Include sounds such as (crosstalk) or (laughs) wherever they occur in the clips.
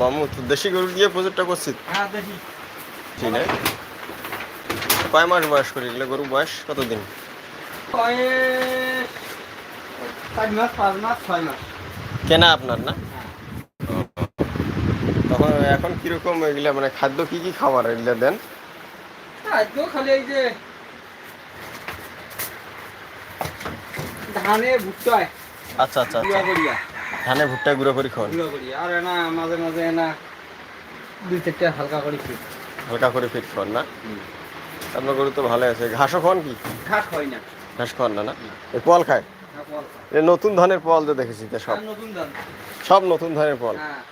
বামু তো দেশি গরু দিয়ে প্রজেক্টটা করছি। হ্যাঁ দেখি। ঠিক না। কয় মাস বয়স করে এগুলো গরু বয়স? কতদিন? ছয় মাস। কেনা আপনার না? হ্যাঁ। তখন এখন কীরকম এগুলা মানে খাদ্য কি কি খাবার এগুলা দেন? খাদ্য খালি এই যে ধানে ভুট্টায়। আচ্ছা আচ্ছা আচ্ছা। ধানে ভুট্টা গুঁড়ো করে খাওয়ান গুঁড়া করিয়া আর না মাঝে মাঝে না দুই চারটে হালকা করে খেয়ে হালকা করে ফিট খাওয়ান না? আপনার গরু তো ভালো আছে। ঘাসও খাওয়ান কি? ঘাস হয় না। ঘাস খাওয়ান না না? পল খায়? হ্যাঁ, এ নতুন ধানের পল যে দেখেছি তো সব। নতুন ধান সব নতুন ধানের পল। হ্যাঁ।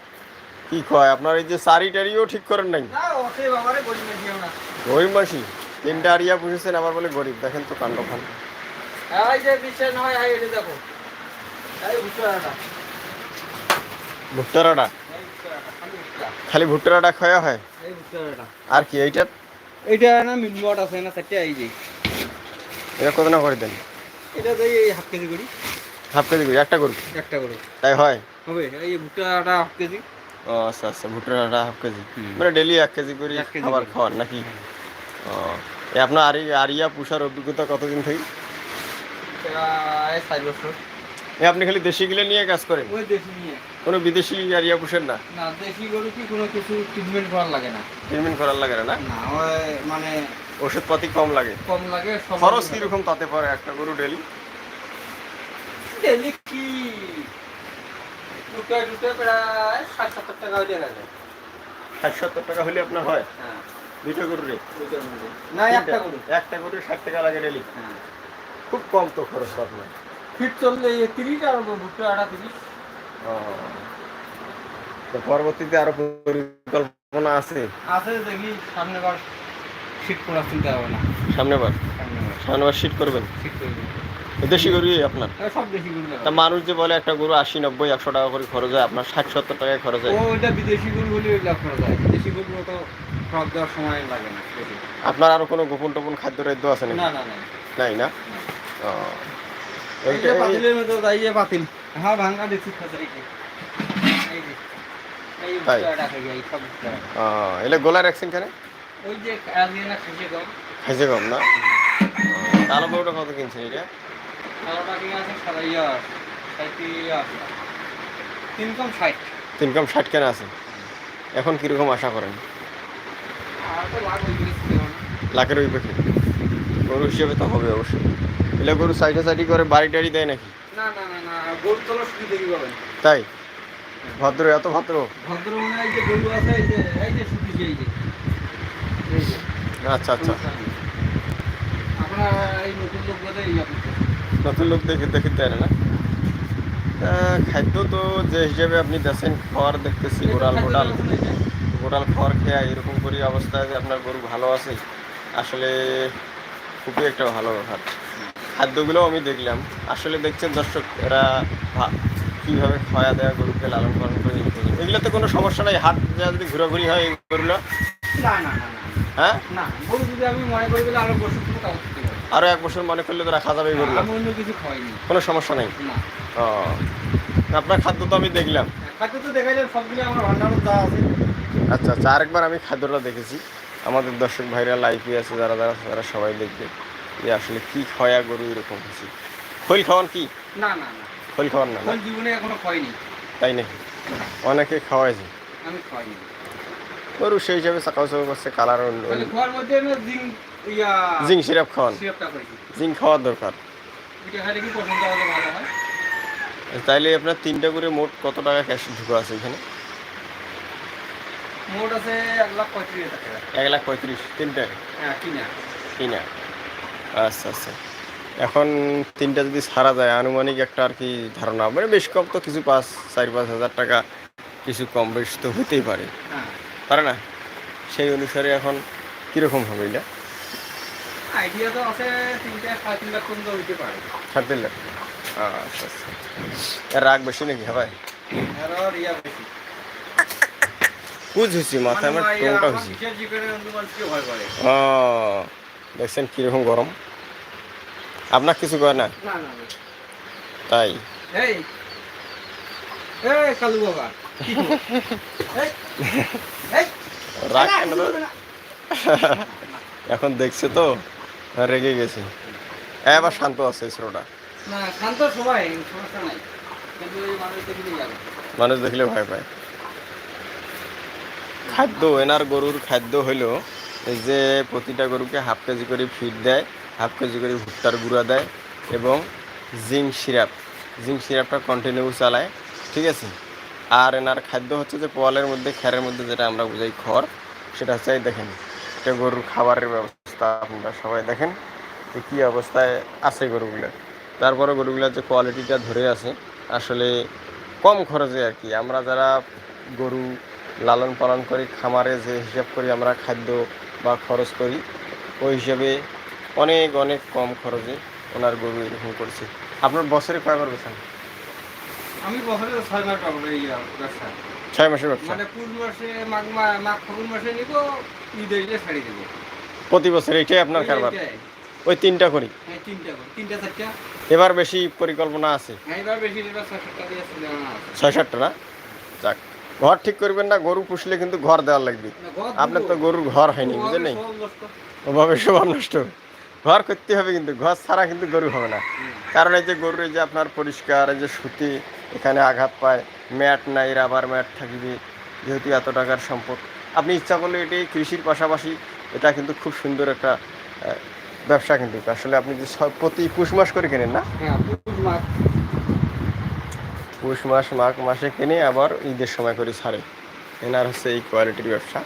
কি কয় আপনার এই যে সারি টারিও ঠিক করেন নাই? না ওকে বাবারে বলি না দিও না। গরিব মাসি তিনটা আরিয়া পুষেছেন আবার বলে গরিব। দেখেন তো কাণ্ড খান এই যে বিশ্বাস না হয় এই দেখো। এই ভুট্টাটা ভুট্টারাটা? খালি ভুট্টা খালি ভুট্টারাটা খাওয়া হয় আর কি এইটা এইটা না মিনমট আছে না চারটে এই যে এটা কত না করে দেন? এটা তো এই হাফ কেজি করি। হাফ কেজি করে একটা গরু? একটা করে তাই হয়? হবে এই ভুট্টাটা হাফ কেজি। ও আচ্ছা আচ্ছা ভুট্টারাটা হাফ কেজি। মানে ডেলি এক কেজি করে খাবার করে। খাওয়ান নাকি? ও এ আপনার আরিয়া পুষার অভিজ্ঞতা কতদিন থেকে? চার বছর। আপনি খালি দেশি গিলে নিয়ে কাজ করেন? ওই দেশি নিয়ে। কোনো বিদেশি আরিয়া পুষেন না? না দেশি গরু কি কোনো কিছু ট্রিটমেন্ট করার লাগে না। ট্রিটমেন্ট করার লাগে না না? মানে ওষুধপাতি কম লাগে। কম লাগে খরচ কীরকম তাতে পড়ে একটা গরু ডেলি? ডেলি কি? দুটো দুটো প্রায় ষাট সত্তর টাকা হয়ে গেছে। ষাট সত্তর টাকা হলে আপনার হয়? হ্যাঁ। দুইটা গরু রে? না একটা গরু। একটা গরু ষাট টাকা লাগে ডেলি? হ্যাঁ। খুব কম তো খরচ আপনার। ফিট চললে তিরিশ আর ভুট্টা আটা তিরিশ। তো পরবর্তীতে আরও পরিকল্পনা আছে? আছে দেখি সামনে বার শীত করার চিন্তা হবে না। সামনে বার? সামনে বার। শীত করবেন? দেশি গরুই আপনার? সব দেশি গরু তা মানুষ যে বলে একটা গরু আশি নব্বই একশো টাকা করে খরচ হয় আপনার ষাট সত্তর টাকায় খরচ হয়। ওইটা বিদেশি গরু হলে ওই লাভ করা যায় দেশি গরু অত খরচ দেওয়ার সময় লাগে না। আপনার আরও কোনো গোপন টোপন খাদ্য রাদ্য আছে নাকি? না না না। নাই না। ও। এইটা- পাতিলের মতো তাই যে পাতিল। হ্যাঁ ভাঙা দেখছি তাই? এলে গোলা রাখছেন কেন? ওই যে আজকে না গম। খাইছে কত কিনছেন এটা? কালোটা কি আছে সাদা সাইটি তিন কম ষাট। তিন কম ষাট কেন আছে? এখন কীরকম আশা করেন? হয়ে লাখের ওই পাখি গরু হিসেবে তো হবে অবশ্যই। এলে গরু সাইডে সাইডি করে বাড়ি টাড়ি দেয় নাকি? না না না না গরু তোলা শুধু দেখি পাবেন তাই? ভদ্র এত ভদ্র? ভদ্র মনে হয় যে গরু আছে এই যে এই যে শুধু এই যে। আচ্ছা আচ্ছা। এই নতুন লোক করছে। নতুন লোক দেখে দেখে দেয় না। খাদ্য তো যে হিসেবে আপনি দেখছেন খাওয়ার দেখতেছি গোড়াল গোড়াল। গোড়াল খাওয়ার খেয়া এরকম করি অবস্থায় যে আপনার গরু ভালো আছে আসলে খুবই একটা ভালো ব্যাপার। খাদ্যগুলো আমি দেখলাম। আসলে দেখছেন দর্শক এরা কীভাবে খাওয়া দেওয়া গরুকে লালন পালন করে। এগুলোতে কোনো সমস্যা নাই হাত যদি ঘোরাঘুরি হয় এই গরুগুলো। না না না না। হ্যাঁ? না গরু যদি আমি মনে করি বলে আরও বছর এক বছর মনে করলে তো রাখা যাবে এই অন্য কিছু খাওয়াইনি কোনো সমস্যা নেই? ও। আপনার খাদ্য তো আমি দেখলাম। খাদ্য তো দেখাইলে সবগুলো আমার ভান্ডারও দেওয়া আছে। আচ্ছা আচ্ছা আরেকবার আমি খাদ্যটা দেখেছি। আমাদের দর্শক ভাইরা লাইফে আছে যারা যারা তারা সবাই দেখবে। যে আসলে কি খয়া গরু এরকম হয়েছে? খৈল খাওয়ান কি? না না না। খৈল খাওয়ান না না? জীবনে এখনও খাইনি তাই নাকি? অনেকে খাওয়াইছে। আমি খাইনি গরু সেই হিসাবে চাকাও চাকাও করছে কালার তাহলে খাওয়ার মধ্যে জিং ইয়া জিং সিরাপ খাওয়ান। জিং খাওয়ার দরকার। এটা খাইলে কি পছন্দ হবে ভালো হয়? তাইলে আপনার তিনটা করে মোট কত টাকা ক্যাশ ঢুকো আছে এখানে? মোট আছে এক লাখ পঁয়ত্রিশ এক লাখ পঁয়ত্রিশ তিনটা? হ্যাঁ কিনা কিনা আচ্ছা আচ্ছা। এখন তিনটা যদি ছাড়া যায় আনুমানিক একটা আর কি ধারণা। মানে বেশ কম তো কিছু পাঁচ চার পাঁচ হাজার টাকা কিছু কম বেশ তো হতেই পারে। হ্যাঁ। পারে না? সেই অনুসারে এখন কীরকম হবে এটা? আইডিয়া তো আছে তিনটে সাড়ে তিন লাখ পর্যন্ত হইতে পারে। সাড়ে তিন লাখ? আচ্ছা আচ্ছা। এর রাগ বেশি নাকি হ্যাঁ ভাই? আর বেশি। বুঝ হয়েছি মাথায় আমার মানে ইয়া টোনটা আমার হয়েছি। ও। দেখছেন কীরকম গরম? আপনার কিছু কয় না। তাই? (laughs) এখন দেখছে তো রেগে গেছে। এবার শান্ত আছে ছোটটা। মানুষ মানুষ দেখলে ভয় পায়। খাদ্য এনার গরুর খাদ্য হইল যে প্রতিটা গরুকে হাফ কেজি করে ফিড দেয়, হাফ কেজি করে ভুট্টার গুঁড়া দেয় এবং জিঙ্ক সিরাপ জিঙ্ক সিরাপটা কন্টিনিউ চালায়, ঠিক আছে? আর এনার খাদ্য হচ্ছে যে পোয়ালের মধ্যে খ্যারের মধ্যে যেটা আমরা বুঝাই খড়, সেটা হচ্ছে দেখেন, এটা গরুর খাবারের ব্যবস্থা আপনারা সবাই দেখেন যে কী অবস্থায় আছে গরুগুলো। তারপরে গরুগুলোর যে কোয়ালিটিটা ধরে আছে, আসলে কম খরচে আর কি। আমরা যারা গরু লালন পালন করি, খামারে যে হিসাব করি, আমরা খাদ্য বা খরচ করি। ওই হিসাবে অনেক অনেক কম খরচে ওনার গরু এরকম করছে। আপনার বছরে কয়বার বেছেন আমি বছরে ছয় মাস পাবো এই ব্যবসা। ছয় মাসের ব্যবসা? মানে মাসে মাঘ মাঘ ফাগুন মাসে নিব ঈদ এলে ছাড়ি দেবো। প্রতি বছর এটাই আপনার কারবার? ওই তিনটা করি? হ্যাঁ, এবার বেশি পরিকল্পনা আছে? হ্যাঁ, আছে। ছয় সাতটা না? যাক। ঘর ঠিক করবেন না গরু পুষলে কিন্তু ঘর দেওয়া লাগবে। আপনার তো গরুর ঘর হয়নি বুঝলেন। ওভাবে সবার নষ্ট। ঘর করতে হবে কিন্তু ঘর ছাড়া কিন্তু গরু হবে না। কারণ এই যে গরুর এই যে আপনার পরিষ্কার এই যে সুতি এখানে আঘাত পায় ম্যাট নাই রাবার ম্যাট থাকবে যেহেতু এত টাকার সম্পদ। আপনি ইচ্ছা করলে এটি কৃষির পাশাপাশি এটা কিন্তু খুব সুন্দর একটা ব্যবসা কিন্তু। আসলে আপনি যে সব প্রতি পুষ মাস করে কেনেন না? হ্যাঁ পুষ মাস মাঘ মাসে কিনে আবার ঈদের সময় করে ছাড়ে। এনার হচ্ছে এই কোয়ালিটির ব্যবসা।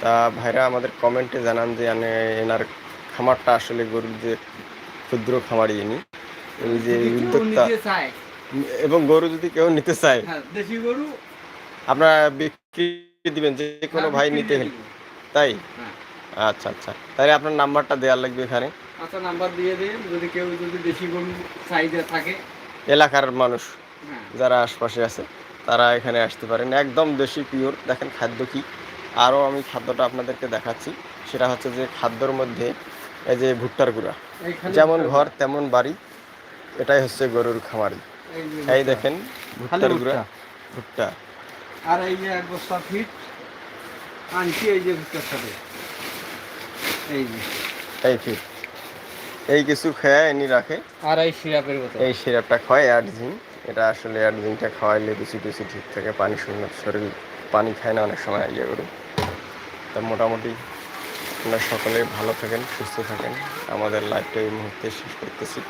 তা ভাইরা আমাদের কমেন্টে জানান যে এনার খামারটা আসলে গরুর যে ক্ষুদ্র খামারি ইনি। এই যে উদ্যোক্তা এবং গরু যদি কেউ নিতে চায়। হ্যাঁ, আপনারা বিক্রি দিবেন যে কোনো হ্যাঁ, ভাই নিতে দিব। তাই? হ্যাঁ। আচ্ছা আচ্ছা। তাহলে আপনার নাম্বারটা দেওয়ার লাগবে এখানে। আচ্ছা নাম্বার দিয়ে দিন। যদি কেউ যদি দেশি গরু চাহিদা থাকে। এলাকার মানুষ। যারা আশপাশে আছে তারা এখানে আসতে পারেন। একদম দেশি পিওর। দেখেন খাদ্য কি? আরও আমি খাদ্যটা আপনাদেরকে দেখাচ্ছি। সেটা হচ্ছে যে খাদ্যর মধ্যে এই যে ভুট্টার গুঁড়া। যেমন ঘর তেমন বাড়ি। এটাই হচ্ছে গরুর খামারি। এই। দেখেন ভুট্টার গুঁড়া ভুট্টা। আর এই যে এক বস্তা ফিট আনছি এই যে ভুট্টার সাথে। এই যে। এই ফির এই কিছু খেয়ে এনি রাখে। আর এই সিরাপের এই সিরাপটা খায় অ্যাডজিন এটা আসলে অ্যাডজিনটা খাওয়াইলে বেশি বেশি ঠিক থাকে, পানি শূন্য, শরীর পানি খায় না, অনেক সময় ইয়ে করে। তা মোটামুটি আপনারা সকলে ভালো থাকেন, সুস্থ থাকেন। আমাদের লাইফটা এই মুহূর্তে শেষ করতেছি।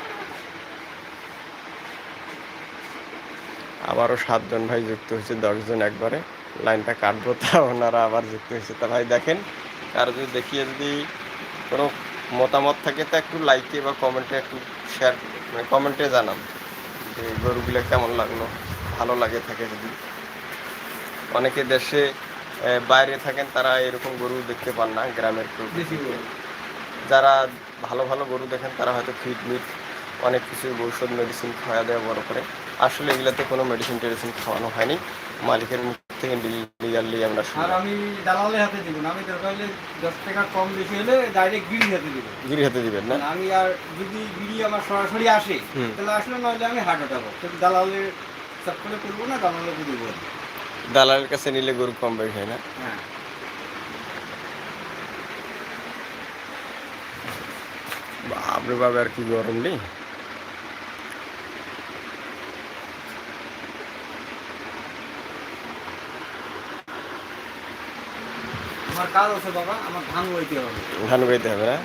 আবারও সাতজন ভাই যুক্ত হয়েছে, দশজন একবারে। লাইনটা কাটবো, তা ওনারা আবার যুক্ত হয়েছে। তা ভাই দেখেন, কারও যদি দেখিয়ে যদি কোনো মতামত থাকে, তা একটু লাইকে বা কমেন্টে একটু শেয়ার মানে কমেন্টে জানান। যে গরুগুলো কেমন লাগল? ভালো লাগে থাকে যদি। অনেকে দেশে বাইরে থাকেন তারা এরকম গরু দেখতে পান না গ্রামের যারা ভালো ভালো গরু দেখেন তারা হয়তো ফিট মিট অনেক কিছু ঔষধ মেডিসিন খাওয়া দেওয়া বড় করে। আসলে এগুলাতে কোনো মেডিসিন টেডিসিন খাওয়ানো হয়নি। মালিকের থেকে লিগালি আমরা আর আমি দালালের হাতে দিব না আমি দরকার হলে দশ টাকা কম বেশি হলে ডাইরেক্ট গিরি হাতে দিব। গিরি হাতে দিবেন না? আমি আর যদি গিরি আমার সরাসরি আসে তাহলে আসলে নইলে আমি হাট কিন্তু দালালের করব না দালালে দিব। দালালের কাছে নিলে গরু কম বেশি হয় না? হ্যাঁ। বাপরে বাবা আর কি গরম নেই আমার কাজ আছে বাবা আমার ধান বইতে হবে। ধান বইতে হবে না?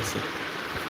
আচ্ছা।